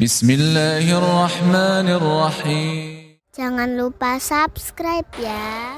Bismillahirrahmanirrahim. Jangan lupa subscribe ya.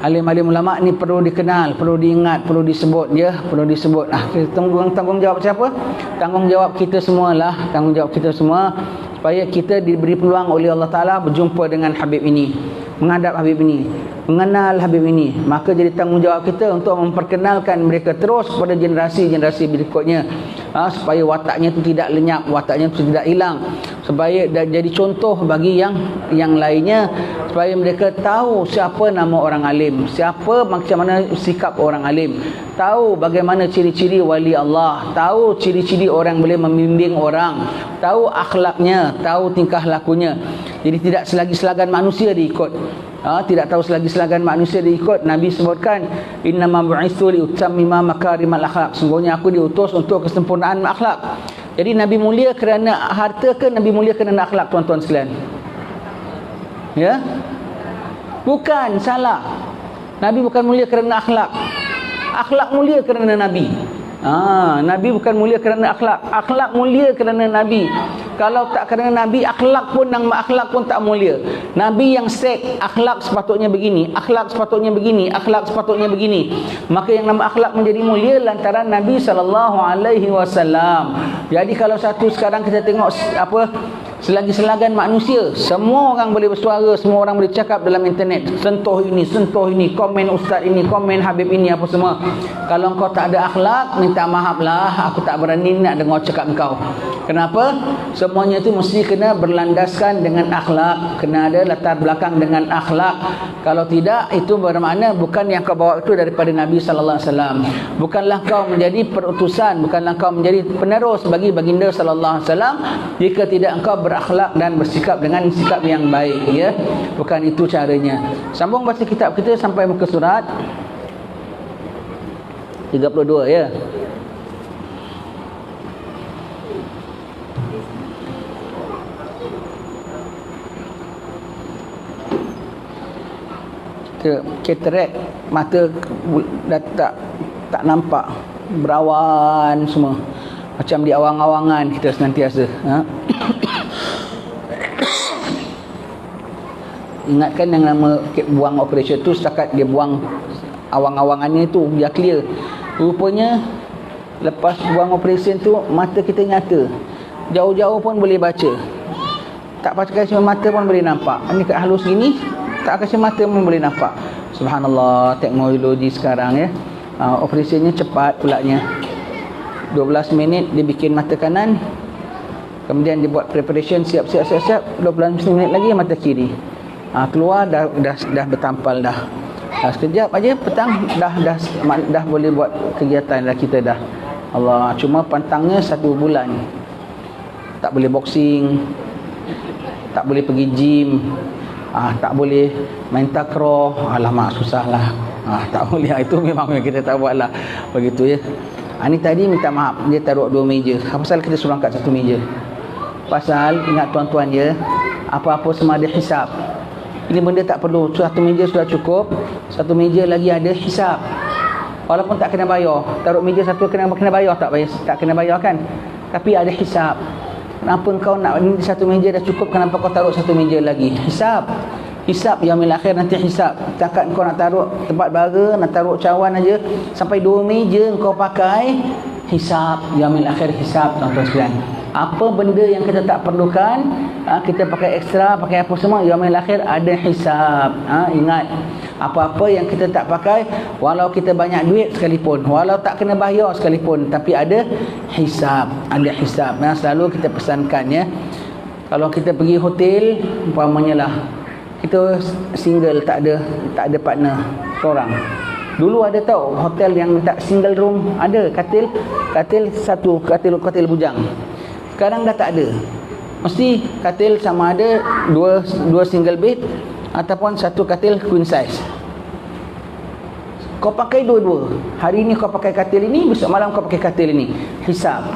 Alim-alim ulama ni perlu dikenal, perlu diingat, perlu disebut ya, perlu disebut. Ah, kita tanggung tanggungjawab siapa? Tanggungjawab kita semualah, tanggungjawab kita semua supaya kita diberi peluang oleh Allah Taala berjumpa dengan Habib ini, menghadap Habib ini, mengenal Habib ini. Maka jadi tanggungjawab kita untuk memperkenalkan mereka terus kepada generasi-generasi berikutnya. Ha, supaya wataknya itu tidak lenyap, wataknya itu tidak hilang. Supaya jadi contoh bagi yang yang lainnya supaya mereka tahu siapa nama orang alim, siapa macam mana sikap orang alim, tahu bagaimana ciri-ciri wali Allah, tahu ciri-ciri orang boleh membimbing orang, tahu akhlaknya, tahu tingkah lakunya. Jadi tidak selagi selagan manusia diikut. Ha, tidak tahu selagi selagan manusia diikut Nabi sebutkan innama bu'itsu li utammima makarimal akhlak sungguhnya aku diutus untuk kesempurnaan akhlak. Jadi Nabi mulia kerana harta ke Nabi mulia kerana akhlak tuan-tuan sekalian? Ya? Bukan salah. Nabi bukan mulia kerana akhlak. Akhlak mulia kerana Nabi Ah, Nabi bukan mulia kerana akhlak. Akhlak mulia kerana Nabi. Kalau tak kerana Nabi, akhlak pun nama akhlak pun tak mulia. Nabi yang sek, akhlak sepatutnya begini, akhlak sepatutnya begini, akhlak sepatutnya begini. Maka yang nama akhlak menjadi mulia lantaran Nabi sallallahu alaihi wasallam. Jadi kalau satu sekarang kita tengok apa selagi selagan manusia semua orang boleh bersuara semua orang boleh cakap dalam internet sentuh ini sentuh ini komen ustaz ini komen habib ini apa semua. Kalau kau tak ada akhlak minta maaf lah aku tak berani nak dengar cakap kau kenapa? Semuanya itu mesti kena berlandaskan dengan akhlak kena ada latar belakang dengan akhlak. Kalau tidak itu bermakna bukan yang kau bawa itu daripada Nabi sallallahu alaihi wasallam. Bukanlah kau menjadi perutusan bukanlah kau menjadi penerus bagi baginda sallallahu alaihi wasallam jika tidak engkau berakhlak dan bersikap dengan sikap yang baik ya. Bukan itu caranya. Sambung baca kitab kita sampai muka surat 32 ya. Katarak mata dah tak tak nampak. Berawan semua. Macam di awang-awangan kita senantiasa ha? Ingatkan yang nama buang operation tu setakat dia buang awang-awangannya tu dia clear. Rupanya lepas buang operation tu mata kita nyata. Jauh-jauh pun boleh baca. Tak pakai mata pun boleh nampak. Ini kat halus gini tak kasih mata pun boleh nampak. Subhanallah teknologi sekarang ya. Uh, operasinya cepat pulaknya. 12 minit dia bikin mata kanan. Kemudian dia buat preparation siap siap siap siap 12 minit lagi mata kiri uh, keluar dah, dah dah bertampal dah. Uh, sekejap aja petang dah dah dah, dah boleh buat kegiatan dah kita dah. Allah cuma pantangnya satu bulan. Tak boleh boxing tak boleh pergi gym ah, tak boleh main takraw. Alamak susah lah ah, tak boleh. Itu memang kita tak buat lah begitu ya. Ah, ni tadi minta maaf. Dia taruh dua meja. Apa pasal kita suruh angkat satu meja. Pasal ingat tuan-tuan ya apa-apa semua ada hisap ini benda tak perlu satu meja sudah cukup satu meja lagi ada hisap. Walaupun tak kena bayar taruh meja satu kena kena bayar tak bayar? Tak kena bayar kan? Tapi ada hisap. Kenapa kau nak ini satu meja dah cukup Kenapa kau taruh satu meja lagi? Hisap. Hisap yang akhir nanti hisap. Takkan kau nak taruh tempat bara Nak taruh cawan aja. Sampai dua meja kau pakai Hisap. Yang akhir hisap Tuan-tuan sekalian Apa benda yang kita tak perlukan ha, Kita pakai ekstra Pakai apa semua Yang akhir ada hisap ha, Ingat apa-apa yang kita tak pakai walau kita banyak duit sekalipun walau tak kena bayar sekalipun tapi ada hisap ada hisap nah selalu kita pesankan ya. Kalau kita pergi hotel umpamanya lah kita single tak ada tak ada partner seorang. Dulu ada tahu hotel yang minta single room ada katil katil satu katil katil bujang sekarang dah tak ada mesti katil sama ada dua dua single bed ataupun satu katil queen size kau pakai dua-dua hari ini kau pakai katil ini besok malam kau pakai katil ini hisab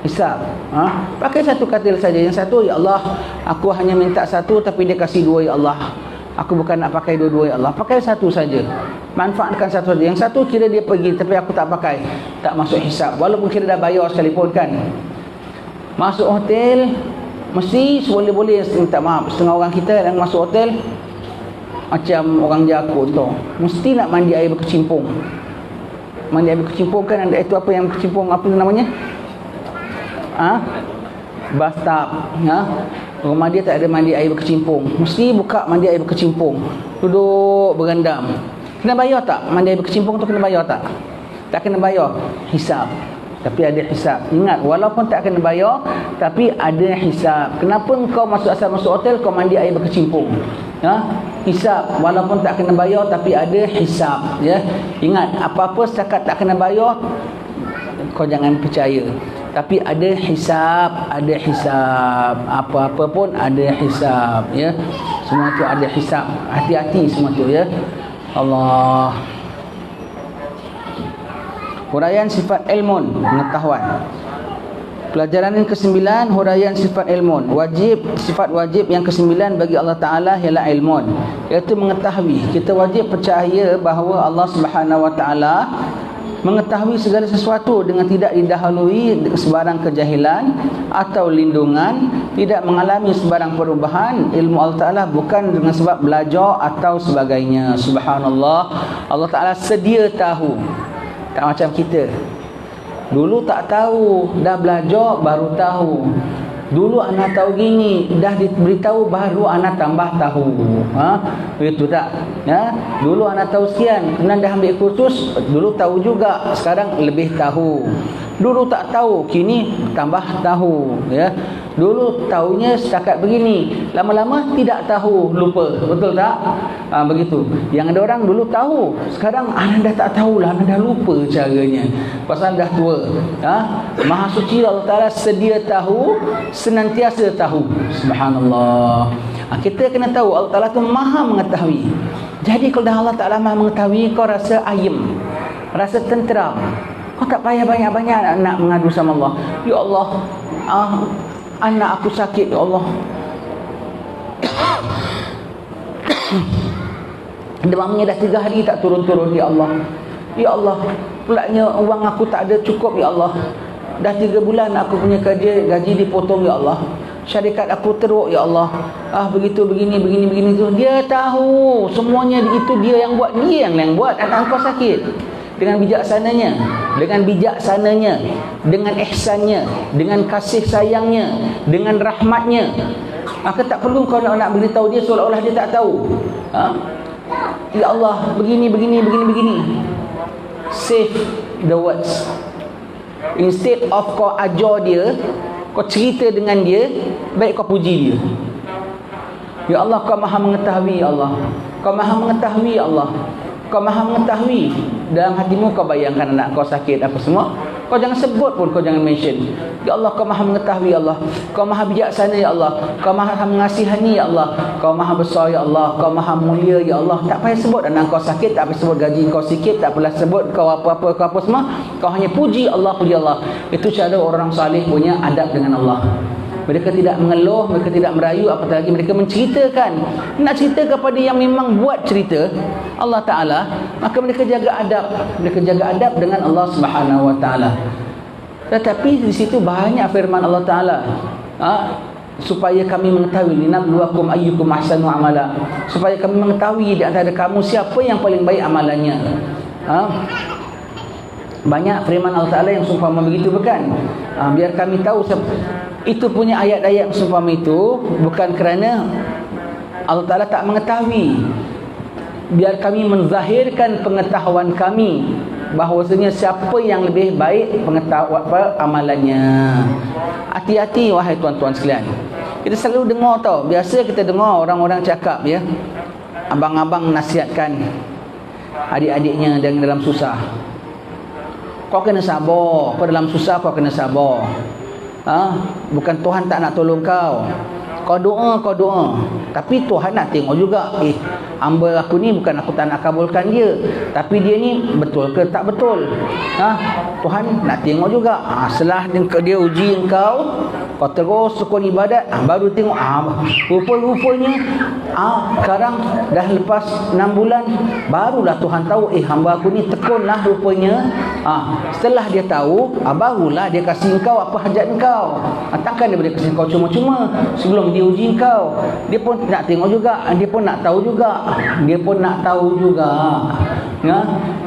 hisab ha? pakai satu katil saja yang satu ya Allah aku hanya minta satu tapi dia kasih dua ya Allah Aku bukan nak pakai dua-dua ya Allah. Pakai satu saja. Manfaatkan satu saja. Yang satu kira dia pergi tapi aku tak pakai. Tak masuk hisap. Walaupun kira dah bayar sekalipun kan. Masuk hotel mesti boleh-boleh minta maaf. Setengah orang kita yang masuk hotel macam orang jakun tu. Mesti nak mandi air berkecimpung. Mandi air berkecimpung kan ada itu apa yang berkecimpung apa namanya? Ha? bathtub ha? rumah dia tak ada mandi air berkecimpung. Mesti buka mandi air berkecimpung. Duduk berendam. Kena bayar tak? Mandi air berkecimpung tu kena bayar tak? Tak kena bayar. Hisap tapi ada hisap ingat walaupun tak kena bayar tapi ada hisap kenapa kau masuk asal masuk hotel kau mandi air berkecimpung? Ha? hisap walaupun tak kena bayar tapi ada hisap ya. Ingat apa-apa setakat tak kena bayar kau jangan percaya. Tapi ada hisap ada hisap apa-apa pun ada hisap ya. Semua tu ada hisap hati-hati semua tu ya. Allah Huraian sifat ilmun pengetahuan. Pelajaran yang kesembilan huraian sifat ilmun. Wajib sifat wajib yang kesembilan bagi Allah Taala ialah ilmun. Iaitu mengetahui. Kita wajib percaya bahawa Allah Subhanahu Wa Taala mengetahui segala sesuatu dengan tidak didahului sebarang kejahilan atau lindungan, tidak mengalami sebarang perubahan. Ilmu Allah Taala bukan dengan sebab belajar atau sebagainya. Subhanallah. Allah Taala sedia tahu tak macam kita. Dulu tak tahu, dah belajar baru tahu. Dulu anak tahu gini, dah diberitahu baru anak tambah tahu. Ha? Begitu tak? Ya? Dulu anak tahu sekian, kena dah ambil kursus, dulu tahu juga, sekarang lebih tahu. Dulu tak tahu, kini tambah tahu, ya. Dulu tahunya setakat begini, lama-lama tidak tahu, lupa. Betul tak? Ha, begitu. Yang ada orang dulu tahu, sekarang anak dah tak tahulah, anak dah lupa caranya. Pasal dah tua. Ha? Maha suci Allah Taala sedia tahu, senantiasa tahu. Subhanallah. Ha, kita kena tahu Allah Taala tu Maha mengetahui. Jadi kalau dah Allah Taala Maha mengetahui, kau rasa ayem, rasa tenteram. Kau tak payah banyak-banyak nak mengadu sama Allah. Ya Allah, ah, anak aku sakit, Ya Allah. Demamnya dah tiga hari tak turun-turun, Ya Allah. Ya Allah, pulaknya uang aku tak ada cukup, Ya Allah. Dah tiga bulan aku punya kerja, gaji dipotong, Ya Allah. Syarikat aku teruk, Ya Allah. Ah, begitu, begini, begini, begini. Tu. Dia tahu, semuanya itu dia yang buat. Dia yang, yang buat, anak kau sakit dengan bijaksananya dengan bijaksananya dengan ihsannya dengan kasih sayangnya dengan rahmatnya. Maka tak perlu kau nak, nak beritahu dia seolah-olah dia tak tahu. Ha? ya Allah begini begini begini begini. Save the words. Instead of kau ajar dia kau cerita dengan dia baik kau puji dia. Ya Allah kau maha mengetahui ya Allah. Kau maha mengetahui ya Allah. Kau maha mengetahui dalam hatimu kau bayangkan anak kau sakit apa semua kau jangan sebut pun kau jangan mention. Ya Allah kau maha mengetahui ya Allah. Kau maha bijaksana ya Allah. Kau maha mengasihani ya Allah. Kau maha besar ya Allah. Kau maha mulia ya Allah. Tak payah sebut anak kau sakit tak payah sebut gaji kau sikit tak payah sebut kau apa-apa kau apa semua. Kau hanya puji Allah puji Allah. Itu cara orang salih punya adab dengan Allah mereka tidak mengeluh, mereka tidak merayu, apatah lagi mereka menceritakan. Nak cerita kepada yang memang buat cerita, Allah Ta'ala, maka mereka jaga adab. Mereka jaga adab dengan Allah Subhanahu Wa Ta'ala. Tetapi di situ banyak firman Allah Ta'ala. Ha? supaya kami mengetahui linabluwakum ayyukum ahsanu amala supaya kami mengetahui di antara kamu siapa yang paling baik amalannya ha? banyak firman Allah Taala yang sumpah begitu bukan ha, biar kami tahu siapa itu punya ayat-ayat sumpah itu bukan kerana Allah Ta'ala tak mengetahui. Biar kami menzahirkan pengetahuan kami bahawasanya siapa yang lebih baik pengetahuan apa amalannya. Hati-hati wahai tuan-tuan sekalian. Kita selalu dengar tau. Biasa kita dengar orang-orang cakap ya abang-abang nasihatkan adik-adiknya yang dalam susah. Kau kena sabar. Kau dalam susah kau kena sabar ha? bukan Tuhan tak nak tolong kau. Kau doa kau doa. Tapi Tuhan nak tengok juga eh hamba aku ni bukan aku tak nak kabulkan dia. Tapi dia ni betul ke tak betul? Ha? Tuhan nak tengok juga. Ha, setelah dia uji engkau kau terus sukun ibadat ah, baru tengok ah, rupa-rupanya ah, sekarang dah lepas 6 bulan barulah Tuhan tahu eh hamba aku ni tekunlah rupanya ah, setelah dia tahu ah, barulah dia kasih kau apa hajat kau ah, takkan dia boleh kasih kau cuma-cuma sebelum dia uji kau dia pun nak tengok juga dia pun nak tahu juga. Dia pun nak tahu juga. Ya?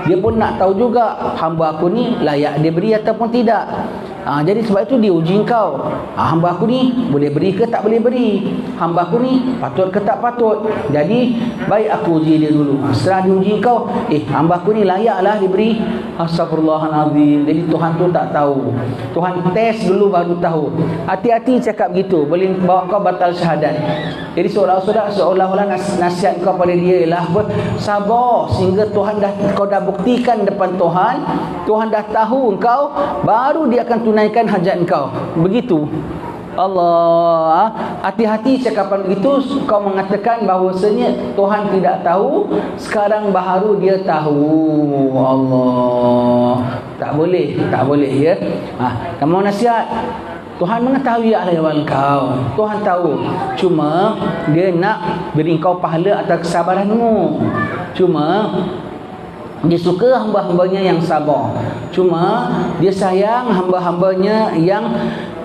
dia pun nak tahu juga hamba aku ni layak dia beri ataupun tidak Ha, jadi sebab itu dia uji kau. Ha, hamba aku ni boleh beri ke tak boleh beri. Hamba aku ni patut ke tak patut. Jadi baik aku uji dia dulu. Ha, setelah diuji kau, eh hamba aku ni layaklah diberi. Astagfirullahalazim. Jadi Tuhan tu tak tahu. Tuhan test dulu baru tahu. Hati-hati cakap gitu. Boleh bawa kau batal syahadat. Jadi seolah-olah seolah-olah nasihat kau pada dia ialah sabar sehingga Tuhan dah kau dah buktikan depan Tuhan, Tuhan dah tahu kau, baru dia akan tunaikan hajat kau. Begitu. Allah hati-hati cakapan begitu. Kau mengatakan bahawasanya Tuhan tidak tahu. Sekarang baru dia tahu. Allah. Tak boleh tak boleh ya. Ha, kamu nasihat. Tuhan mengetahui ahwal kau. Tuhan tahu. Cuma dia nak beri kau pahala atas kesabaranmu. Cuma dia suka hamba-hambanya yang sabar. Cuma dia sayang hamba-hambanya yang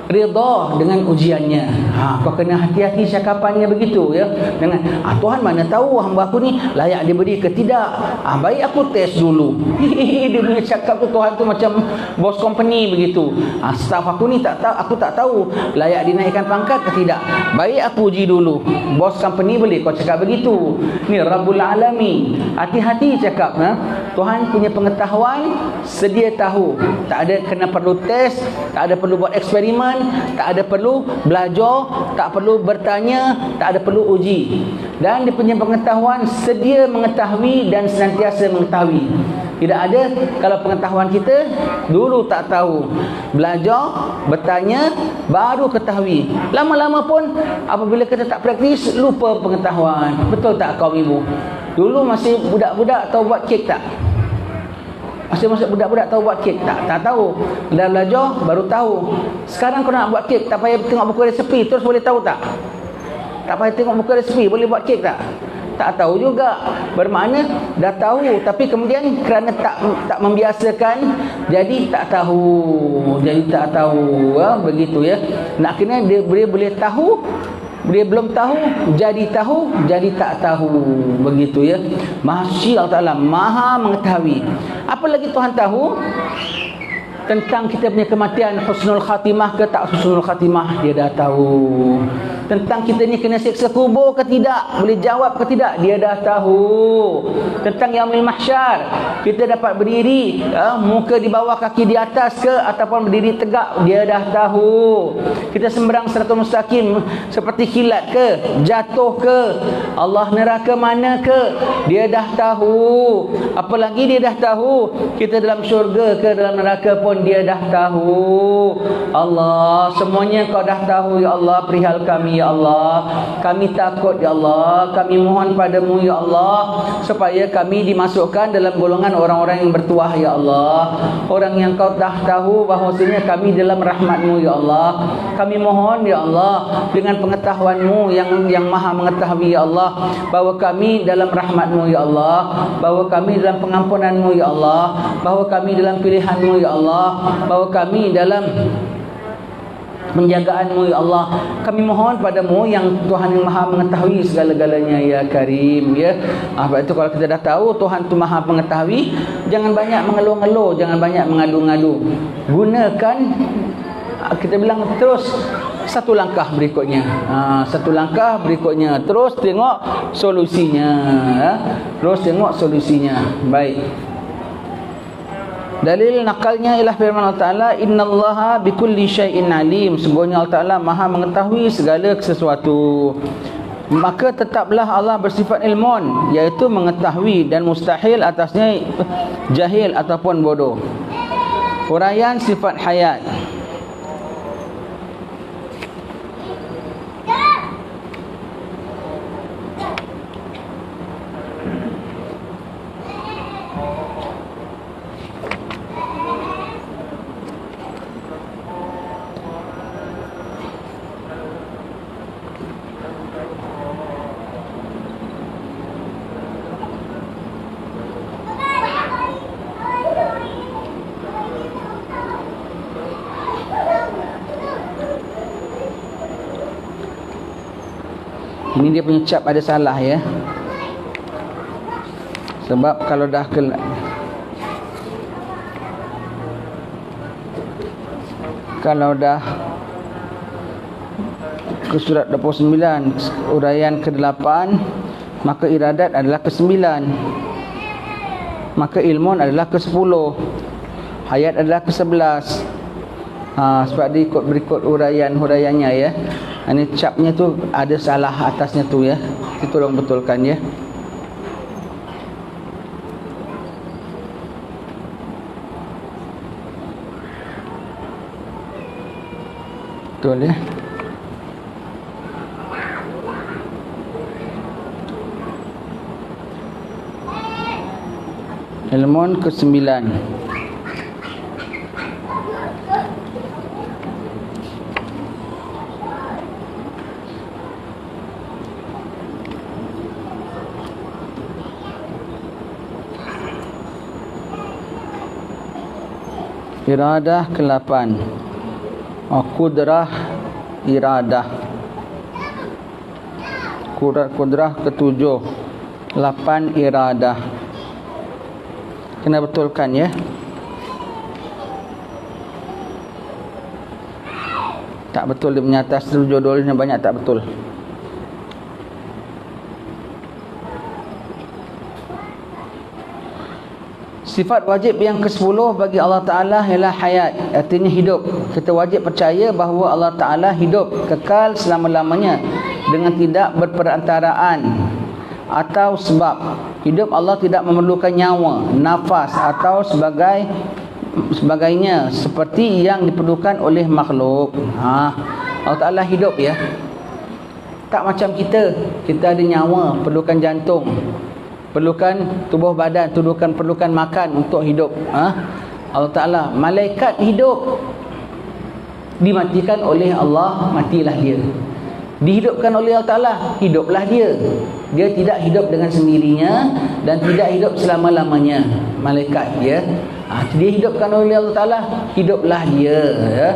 rida dengan ujiannya. Ha, kau kena hati-hati cakapannya begitu ya. Dengan ah, Tuhan mana tahu hamba aku ni layak diberi ke tidak. Ah, baik aku test dulu. dia punya cakap tu Tuhan tu macam bos company begitu. Ah, staff aku ni tak tahu aku tak tahu layak dinaikkan pangkat ke tidak. Baik aku uji dulu. Bos company boleh kau cakap begitu. Ni Rabbul Alamin. Hati-hati cakap ha? Tuhan punya pengetahuan sedia tahu. Tak ada kena perlu test, tak ada perlu buat eksperimen tak ada perlu belajar, tak perlu bertanya, tak ada perlu uji. Dan dia punya pengetahuan sedia mengetahui dan senantiasa mengetahui. Tidak ada kalau pengetahuan kita dulu tak tahu. Belajar, bertanya, baru ketahui. Lama-lama pun apabila kita tak praktis, lupa pengetahuan. Betul tak kaum ibu? Dulu masih budak-budak tahu buat kek tak? Masih-masih budak-budak tahu buat kek? Tak, tak tahu. Dah belajar, baru tahu. Sekarang kau nak buat kek, tak payah tengok buku resepi, terus boleh tahu tak? Tak payah tengok buku resepi, boleh buat kek tak? Tak tahu juga. Bermakna dah tahu, tapi kemudian kerana tak tak membiasakan, jadi tak tahu. Jadi tak tahu. Ha? Begitu ya. Nak kena dia boleh boleh tahu, dia belum tahu jadi tahu jadi tak tahu. Begitu ya. Mahasyi Allah Taala maha mengetahui. Apa lagi Tuhan tahu tentang kita punya kematian husnul khatimah ke tak husnul khatimah dia dah tahu. Tentang kita ni kena seksa kubur ke tidak boleh jawab ke tidak dia dah tahu. Tentang yaumil mahsyar kita dapat berdiri ya, muka di bawah kaki di atas ke ataupun berdiri tegak dia dah tahu. Kita sembarang seratus mustaqim seperti kilat ke jatuh ke Allah neraka mana ke dia dah tahu. Apalagi dia dah tahu kita dalam syurga ke dalam neraka pun pun dia dah tahu Allah semuanya kau dah tahu ya Allah perihal kami ya Allah. Kami takut ya Allah. Kami mohon padamu ya Allah supaya kami dimasukkan dalam golongan orang-orang yang bertuah ya Allah. Orang yang kau dah tahu bahawasanya kami dalam rahmatmu ya Allah. Kami mohon ya Allah dengan pengetahuanmu yang yang maha mengetahui ya Allah bahawa kami dalam rahmatmu ya Allah. Bahawa kami dalam pengampunanmu ya Allah. Bahawa kami dalam pilihanmu ya Allah bahawa kami dalam penjagaanmu ya Allah. Kami mohon padamu yang Tuhan yang maha mengetahui segala-galanya ya Karim ya. Ah, sebab itu kalau kita dah tahu Tuhan tu maha mengetahui jangan banyak mengeluh-ngeluh jangan banyak mengadu-ngadu. Gunakan ah, kita bilang terus satu langkah berikutnya. Ha, satu langkah berikutnya. Terus tengok solusinya ha? terus tengok solusinya. Baik Dalil nakalnya ialah firman Allah Ta'ala Innallaha bikulli syai'in alim. Sungguhnya Allah Ta'ala maha mengetahui segala sesuatu. Maka tetaplah Allah bersifat ilmun Iaitu mengetahui dan mustahil atasnya jahil ataupun bodoh. Huraian sifat hayat Ini dia punya cap ada salah ya. Sebab kalau dah ke kalau dah ke surat 29 uraian ke-8 maka iradat adalah ke-9 maka ilmun adalah ke-10 hayat adalah ke-11 ha, sebab dia ikut berikut uraian-huraiannya ya ini capnya tu ada salah atasnya tu ya. Kita tolong betulkan ya. Betul ya. Ilmun ke-9 Iradah ke-8 oh, Kudrah Iradah. Kudrah, kudrah ke-7 8 Iradah. Kena betulkan ya. Tak betul dia punya atas judulnya banyak tak betul Sifat wajib yang ke-10 bagi Allah Ta'ala ialah hayat Artinya hidup. Kita wajib percaya bahawa Allah Ta'ala hidup Kekal selama-lamanya Dengan tidak berperantaraan Atau sebab. Hidup Allah tidak memerlukan nyawa Nafas atau sebagai Sebagainya Seperti yang diperlukan oleh makhluk. Ha. Allah Ta'ala hidup ya. Tak macam kita. Kita ada nyawa Perlukan jantung perlukan tubuh badan perlukan perlukan makan untuk hidup ha? Allah Taala malaikat hidup. Dimatikan oleh Allah matilah dia. Dihidupkan oleh Allah Taala hiduplah dia. Dia tidak hidup dengan sendirinya dan tidak hidup selama-lamanya. Malaikat dia ha, dia hidupkan oleh Allah Taala hiduplah dia ya.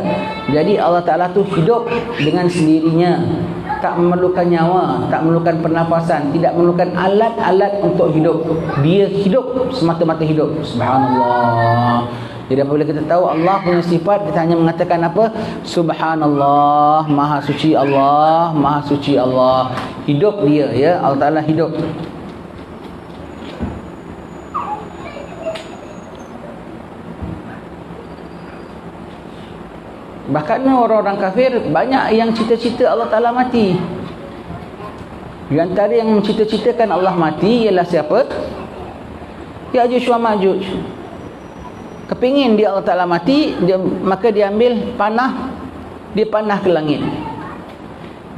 jadi Allah Taala tu hidup dengan sendirinya tak memerlukan nyawa, tak memerlukan pernafasan, tidak memerlukan alat-alat untuk hidup. Dia hidup semata-mata hidup. Subhanallah. Jadi apabila kita tahu Allah punya sifat, kita hanya mengatakan apa? Subhanallah, Maha suci Allah, Maha suci Allah. Hidup dia ya, Allah Taala hidup. Bahkan orang-orang kafir banyak yang cita-cita Allah Ta'ala mati. Di antara yang mencita-citakan Allah mati ialah siapa? Ya'juj wa Ma'juj. Kepingin dia Allah Ta'ala mati, dia, maka dia ambil panah, dia panah ke langit.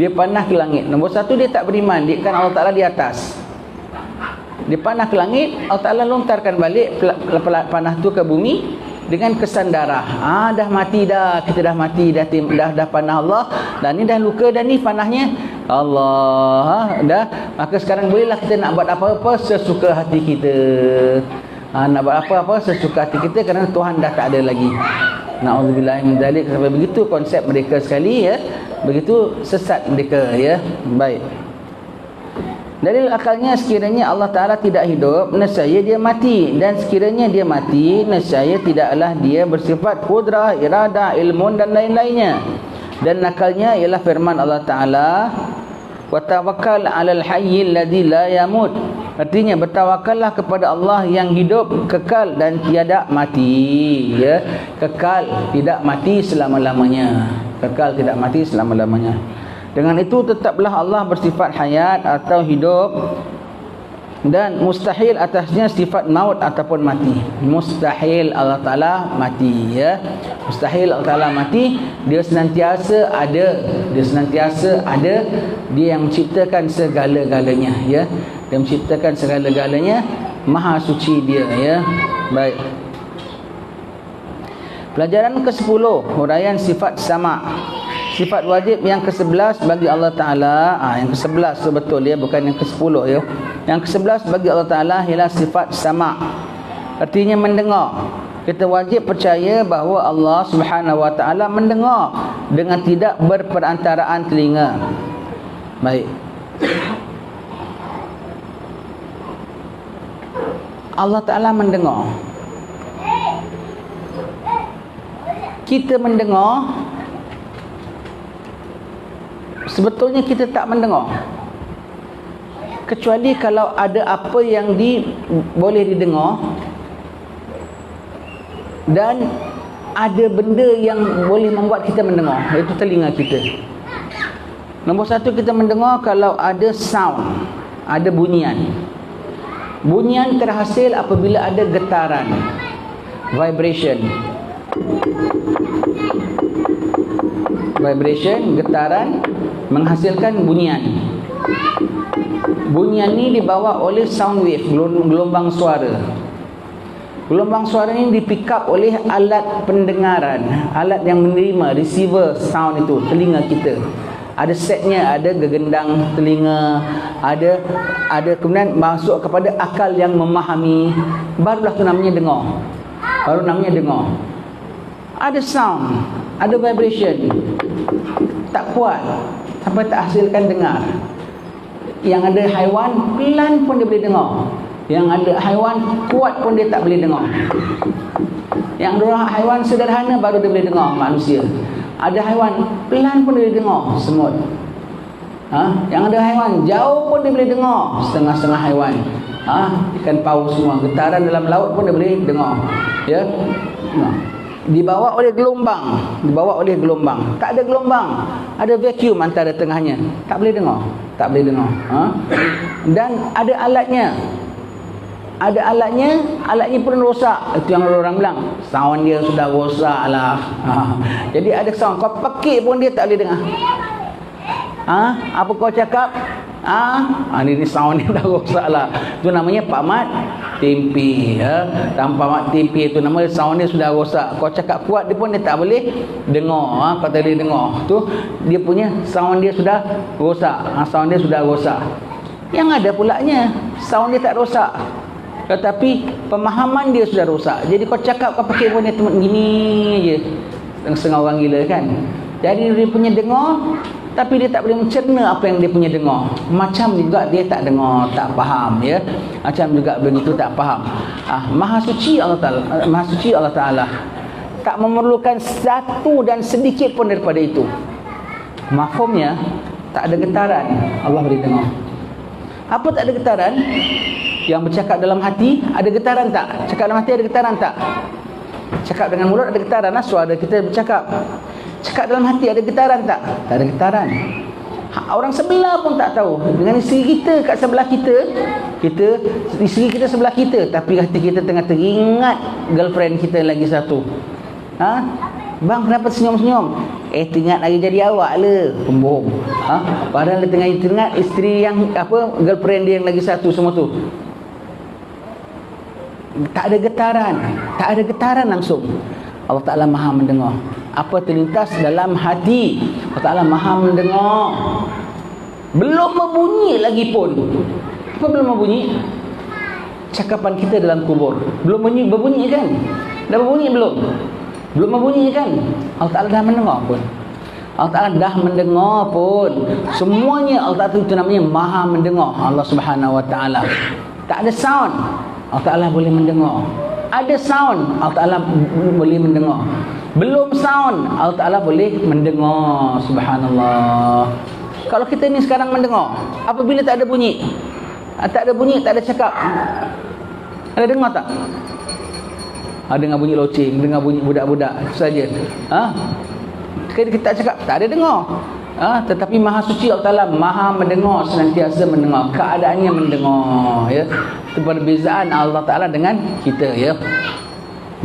Dia panah ke langit. Nombor satu dia tak beriman, dia kan Allah Ta'ala di atas. Dia panah ke langit, Allah Ta'ala lontarkan balik panah tu ke bumi, dengan kesan darah. Ah dah mati dah, kita dah mati dah tim, dah dah panah Allah dan ni dah luka dan ni panahnya Allah. Ha, dah maka sekarang bolehlah kita nak buat apa-apa sesuka hati kita. Ha, nak buat apa-apa sesuka hati kita kerana Tuhan dah tak ada lagi. Nauzubillah min zalik sampai begitu konsep mereka sekali ya. Begitu sesat mereka ya. Baik. Dalil akalnya sekiranya Allah Ta'ala tidak hidup Nescaya dia mati. Dan sekiranya dia mati Nescaya tidaklah dia bersifat kudrah, iradah, ilmun dan lain-lainnya. Dan akalnya ialah firman Allah Ta'ala Watawakal alal hayyil ladhi la yamut. Artinya bertawakallah kepada Allah yang hidup, kekal dan tiada mati. Ya Kekal, tidak mati selama-lamanya. Kekal, tidak mati selama-lamanya dengan itu tetaplah Allah bersifat hayat atau hidup dan mustahil atasnya sifat maut ataupun mati. Mustahil Allah Taala mati ya. Mustahil Allah Taala mati, dia senantiasa ada, dia senantiasa ada, dia yang menciptakan segala-galanya ya. Dia menciptakan segala-galanya, maha suci dia ya. Baik. Pelajaran ke-10, huraian sifat sama sifat wajib yang ke-11 bagi Allah Ta'ala. Ha, yang ke-11 sebetul ya bukan yang ke-10 ya. Yang ke-11 bagi Allah Ta'ala ialah sifat sama' artinya mendengar. Kita wajib percaya bahawa Allah Subhanahu Wa Ta'ala mendengar dengan tidak berperantaraan telinga. Baik. Allah Ta'ala mendengar. Kita mendengar sebetulnya kita tak mendengar. Kecuali kalau ada apa yang di boleh didengar. Dan ada benda yang boleh membuat kita mendengar. Iaitu telinga kita. Nombor satu kita mendengar kalau ada sound. Ada bunyian. Bunyian terhasil apabila ada getaran. Vibration vibration getaran menghasilkan bunyian. Bunyian ni dibawa oleh sound wave gelombang suara. Gelombang suara ni di pick up oleh alat pendengaran alat yang menerima receiver sound itu telinga kita. Ada setnya ada gegendang telinga ada ada kemudian masuk kepada akal yang memahami. Barulah tu namanya dengar. Baru namanya dengar. Ada sound ada vibration. Tak kuat. Sampai tak hasilkan dengar. Yang ada haiwan pelan pun dia boleh dengar. Yang ada haiwan kuat pun dia tak boleh dengar. Yang ada haiwan sederhana baru dia boleh dengar manusia. Ada haiwan pelan pun dia boleh dengar semut. Ha? yang ada haiwan jauh pun dia boleh dengar setengah-setengah haiwan. Ha? ikan paus semua getaran dalam laut pun dia boleh dengar. Ya? Nah dibawa oleh gelombang. Dibawa oleh gelombang. Tak ada gelombang. Ada vacuum antara tengahnya. Tak boleh dengar. Tak boleh dengar. Ha? dan ada alatnya. Ada alatnya alatnya pun rosak. Itu yang orang bilang sound dia sudah rosak lah. Ha. jadi ada sound. Kau pekik pun dia tak boleh dengar. Ha? apa kau cakap ha? ha ini, ini sound ni dah rosak lah itu namanya Pak Mat tempe ya. tanpa mak tempe tu nama sound dia sudah rosak kau cakap kuat dia pun dia tak boleh dengar ha? kau tak boleh dengar tu dia punya sound dia sudah rosak ha? sound dia sudah rosak yang ada pulaknya sound dia tak rosak tetapi pemahaman dia sudah rosak jadi kau cakap kau pakai pun dia gini je setengah orang gila kan jadi dia punya dengar tapi dia tak boleh mencerna apa yang dia punya dengar. Macam juga dia tak dengar tak faham ya. Macam juga begitu tak faham. Ah maha suci Allah taala maha suci Allah taala tak memerlukan satu dan sedikit pun daripada itu. Mafhumnya tak ada getaran Allah beri dengar. Apa tak ada getaran? Yang bercakap dalam hati ada getaran tak? Cakap dalam hati ada getaran tak? Cakap dengan mulut ada getaran lah suara kita bercakap Cakap dalam hati ada getaran tak? Tak ada getaran. Ha, orang sebelah pun tak tahu. Dengan isteri kita kat sebelah kita, kita isteri kita sebelah kita, tapi hati kita tengah teringat girlfriend kita lagi satu. Ha? Bang kenapa senyum-senyum? Eh teringat lagi jadi awak le. Pembohong. Ha? Padahal dia tengah teringat isteri yang apa girlfriend dia yang lagi satu semua tu. Tak ada getaran. Tak ada getaran langsung. Allah Ta'ala maha mendengar apa terlintas dalam hati. Allah Ta'ala maha mendengar. Belum membunyi lagi pun. Apa belum membunyi cakapan kita dalam kubur. Belum bunyi, berbunyi kan? Dah berbunyi belum? Belum membunyi kan? Allah Ta'ala dah mendengar pun. Allah Ta'ala dah mendengar pun. Semuanya Allah Ta'ala itu namanya maha mendengar. Allah Subhanahu Wa Ta'ala. Tak ada sound. Allah Ta'ala boleh mendengar. Ada sound Allah Ta'ala boleh mendengar belum sound. Allah Ta'ala boleh mendengar subhanallah. Kalau kita ni sekarang mendengar apabila tak ada bunyi ah, tak ada bunyi tak ada cakap ada dengar tak? Ada dengar bunyi loceng dengar bunyi budak-budak saja. Ha? kita tak cakap tak ada dengar. Ha? tetapi maha suci Allah Ta'ala maha mendengar senantiasa mendengar. Keadaannya mendengar ya. Itu perbezaan Allah Ta'ala dengan kita ya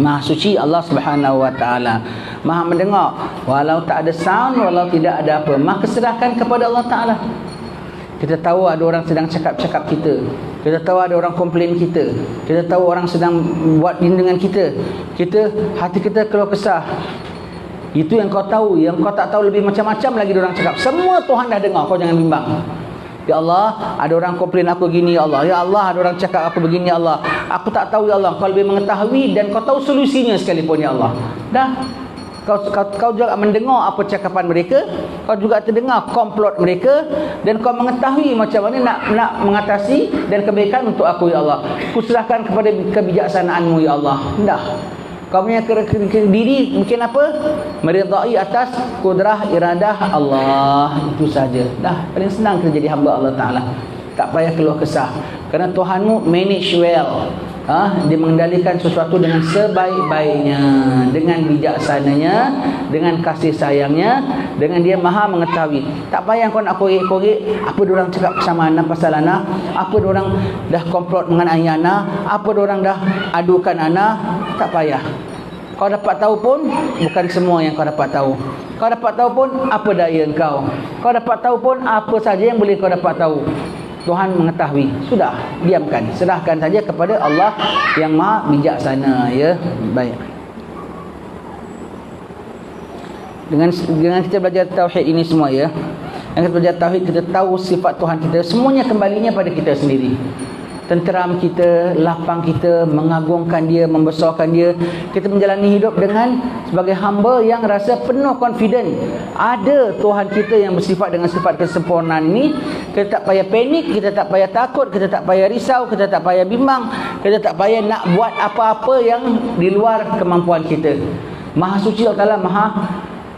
Maha suci Allah Subhanahu wa taala. Maha mendengar walau tak ada sound walau tidak ada apa. Maka serahkan kepada Allah taala. Kita tahu ada orang sedang cakap-cakap kita. Kita tahu ada orang komplain kita. Kita tahu orang sedang buat ini dengan kita. Kita hati kita keluar kesah. Itu yang kau tahu, yang kau tak tahu lebih macam-macam lagi orang cakap. Semua Tuhan dah dengar, kau jangan bimbang. Ya Allah, ada orang komplain aku gini ya Allah. Ya Allah, ada orang cakap aku begini ya Allah. Aku tak tahu ya Allah. Kau lebih mengetahui dan kau tahu solusinya sekalipun ya Allah. Dah. kau, kau, kau juga mendengar apa cakapan mereka kau juga terdengar komplot mereka dan kau mengetahui macam mana nak nak mengatasi dan kebaikan untuk aku ya Allah ku serahkan kepada kebijaksanaanmu ya Allah dah kau punya ke, diri mungkin apa? Meridai atas kudrah iradah Allah. Itu saja. Dah. Paling senang kita jadi hamba Allah Taala. Tak payah keluh kesah. Kerana Tuhanmu manage well ha, dia mengendalikan sesuatu dengan sebaik-baiknya dengan bijaksananya dengan kasih sayangnya dengan dia maha mengetahui. Tak payah kau nak korek-korek apa orang cakap sama Ana pasal Ana apa orang dah komplot dengan ayah Ana apa orang dah adukan Ana tak payah. Kau dapat tahu pun bukan semua yang kau dapat tahu. Kau dapat tahu pun apa daya kau? Kau dapat tahu pun apa saja yang boleh kau dapat tahu Tuhan mengetahui. Sudah, diamkan. Serahkan saja kepada Allah yang Maha bijaksana ya. Baik. Dengan dengan kita belajar tauhid ini semua ya. Yang kita belajar tauhid kita tahu sifat Tuhan kita semuanya kembalinya pada kita sendiri tenteram kita, lapang kita, mengagungkan dia, membesarkan dia. Kita menjalani hidup dengan sebagai hamba yang rasa penuh confident. Ada Tuhan kita yang bersifat dengan sifat kesempurnaan ini. Kita tak payah panik, kita tak payah takut, kita tak payah risau, kita tak payah bimbang, kita tak payah nak buat apa-apa yang di luar kemampuan kita. Maha suci Allah Ta'ala, maha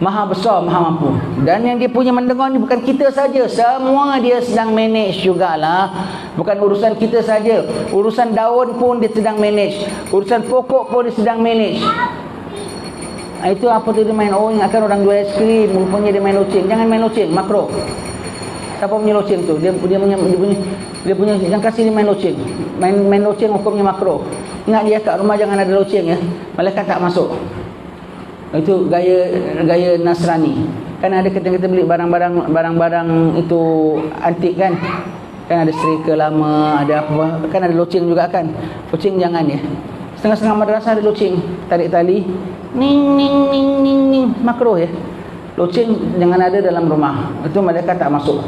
Maha besar, maha mampu. Dan yang dia punya mendengar ni bukan kita saja. Semua dia sedang manage jugalah. Bukan urusan kita saja. Urusan daun pun dia sedang manage. Urusan pokok pun dia sedang manage. Ha, itu apa tu dia main oh ingatkan orang jual es krim rupanya dia main loceng jangan main loceng makro siapa punya loceng tu dia dia punya dia punya dia punya jangan kasih dia main loceng main main loceng hukumnya makro ingat dia kat rumah jangan ada loceng ya malaikat tak masuk itu gaya gaya Nasrani. Kan ada kita beli barang-barang barang-barang itu antik kan? Kan ada serika lama ada apa. Kan ada loceng juga kan? Loceng jangan ya? Setengah-setengah madrasah ada loceng. Tarik tali. Ning ning ning ning ning. Makruh ya? Loceng jangan ada dalam rumah. Itu mereka tak masuk.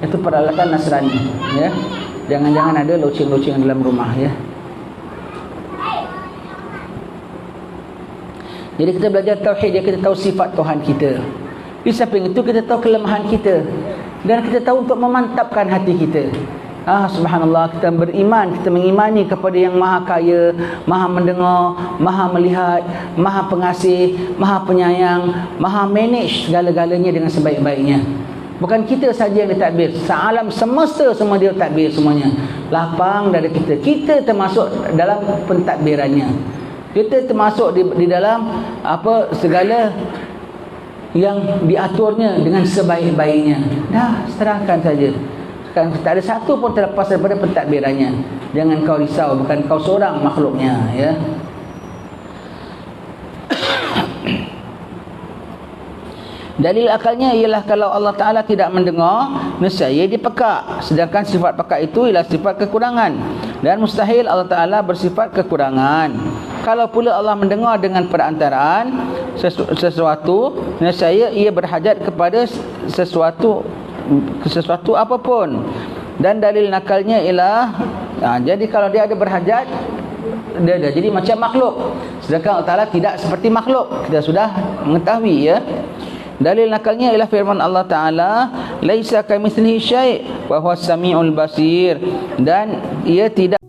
Itu peralatan Nasrani ya? Jangan-jangan ada loceng-loceng dalam rumah ya Jadi kita belajar tauhid dia kita tahu sifat Tuhan kita. Di samping itu kita tahu kelemahan kita dan kita tahu untuk memantapkan hati kita. Ah subhanallah kita beriman, kita mengimani kepada yang maha kaya, maha mendengar, maha melihat, maha pengasih, maha penyayang, maha manage segala-galanya dengan sebaik-baiknya. Bukan kita saja yang ditadbir. Sealam semesta semua dia tadbir semuanya. Lapang dari kita. Kita termasuk dalam pentadbirannya. Kita termasuk di, di dalam apa segala yang diaturnya dengan sebaik-baiknya. Dah, serahkan saja. Kan tak ada satu pun terlepas daripada pentadbirannya. Jangan kau risau, bukan kau seorang makhluknya, ya. Dalil akalnya ialah kalau Allah Ta'ala tidak mendengar, nescaya dia pekak. Sedangkan sifat pekak itu ialah sifat kekurangan. Dan mustahil Allah Ta'ala bersifat kekurangan. Kalau pula Allah mendengar dengan perantaraan sesu sesuatu, nescaya ia berhajat kepada sesuatu sesuatu apapun. Dan dalil nakalnya ialah, ha, jadi kalau dia ada berhajat, dia ada. Jadi macam makhluk. Sedangkan Allah Ta'ala tidak seperti makhluk. Kita sudah mengetahui ya. Dalil nakalnya ialah firman Allah Taala, "Laisa kamitslihi syai' wa huwas samiul basir." Dan ia tidak